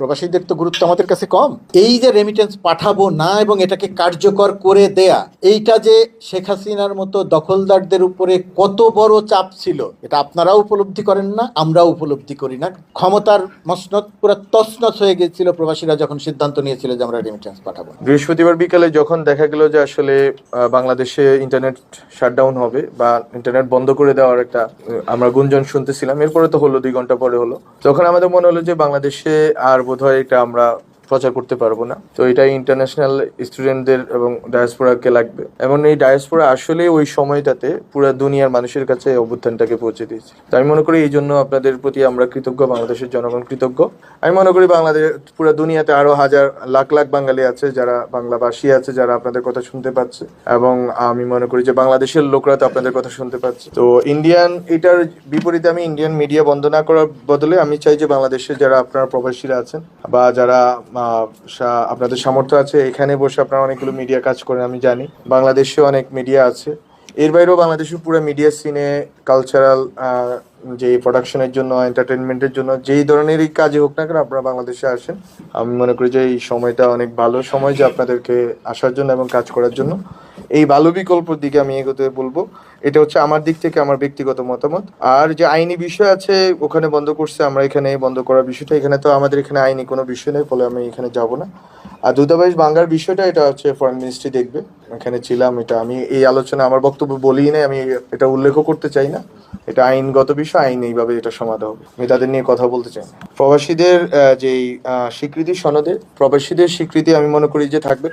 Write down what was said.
প্রবাসীদের তো গুরুত্ব আমাদের কাছে কম। এই যে রেমিটেন্স পাঠাবো না এবং এটাকে কার্যকর করে দেয়া, এইটা যে শেখ হাসিনার মতো দখলদারদের উপরে কত বড় চাপ ছিল, এটা আপনারাও উপলব্ধি করেন না, আমরাও উপলব্ধি করি না। ক্ষমতার মসনদ পুরো তছনছ হয়ে গেছিল প্রবাসীরা যখন সিদ্ধান্ত নিয়েছিল যে আমরা রেমিটেন্স পাঠাবো বৃহস্পতিবার বিকালে যখন দেখা গেল যে আসলে বাংলাদেশে ইন্টারনেট শাটডাউন হবে বা ইন্টারনেট বন্ধ করে দেওয়ার একটা আমরা গুঞ্জন শুনতেছিলাম, এরপরে তো হলো, দুই ঘণ্টা পরে হলো। তখন আমাদের মনে হলো যে বাংলাদেশে আর বোধহয় এটা আমরা প্রচার করতে পারব না। তো এটা ইন্টারন্যাশনাল স্টুডেন্টদের এবং ডায়াসপোরাকে লাগবে। এবং এই ডায়াসপোরা আসলে ওই সময়টাতে পুরো দুনিয়ার মানুষের কাছে অভ্যুত্থানটাকে পৌঁছে দিয়েছে। তো আমি মনে করি এই জন্য আপনাদের প্রতি আমরা কৃতজ্ঞ, বাংলাদেশের জনগণ কৃতজ্ঞ। আমি মনে করি বাংলাদেশ, পুরো দুনিয়াতে আরও হাজার, লাখ লাখ বাঙালি আছে, যারা বাংলাভাষী আছে, যারা আপনাদের কথা শুনতে পাচ্ছে। এবং আমি মনে করি যে বাংলাদেশের লোকরা তো আপনাদের কথা শুনতে পাচ্ছে। তো ইন্ডিয়ান এটার বিপরীতে আমি ইন্ডিয়ান মিডিয়া বন্ধ না করার বদলে আমি চাই যে বাংলাদেশে যারা আপনারা প্রবাসীরা আছেন বা যারা আপনাদের সামর্থ্য আছে। এখানে বসে আপনারা অনেকগুলো মিডিয়া কাজ করেন, আমি জানি। বাংলাদেশে অনেক মিডিয়া আছে। এর বাইরেও বাংলাদেশের পুরো মিডিয়া সিনে কালচারাল যে প্রোডাকশনের জন্য এন্টারটেনমেন্টের জন্য, যেই ধরনেরই কাজে হোক না কেন আপনারা বাংলাদেশে আসেন। আমি মনে করি যে এই সময়টা অনেক ভালো সময় যে আপনাদেরকে আসার জন্য এবং কাজ করার জন্য। এই ভালো বিকল্পর দিকে আমি এগোতে বলব। এটা হচ্ছে আমার দিক থেকে আমার ব্যক্তিগত মতামত। আর যে আইনি বিষয় আছে, ওখানে বন্ধ করছে, আমরা এখানে বন্ধ করার বিষয়টা। এখানে তো আমাদের এখানে আইনি কোনো বিষয় নেই, ফলে আমি এখানে যাব না। আর দূতাবাস বাংলার বিষয়টা, এটা হচ্ছে ফরেন মিনিস্ট্রি দেখবে। এখানে ছিলাম, এটা আমি এই আলোচনা, আমার বক্তব্য বলি নাই, আমি এটা উল্লেখও করতে চাই না। এটা আইনগত বিষয়, আইন এইভাবে এটা সমাধা হবে। আমি তাদের নিয়ে কথা বলতে চাই প্রবাসীদের যেই স্বীকৃতি সনদে, প্রবাসীদের স্বীকৃতি আমি মনে করি যে থাকবে।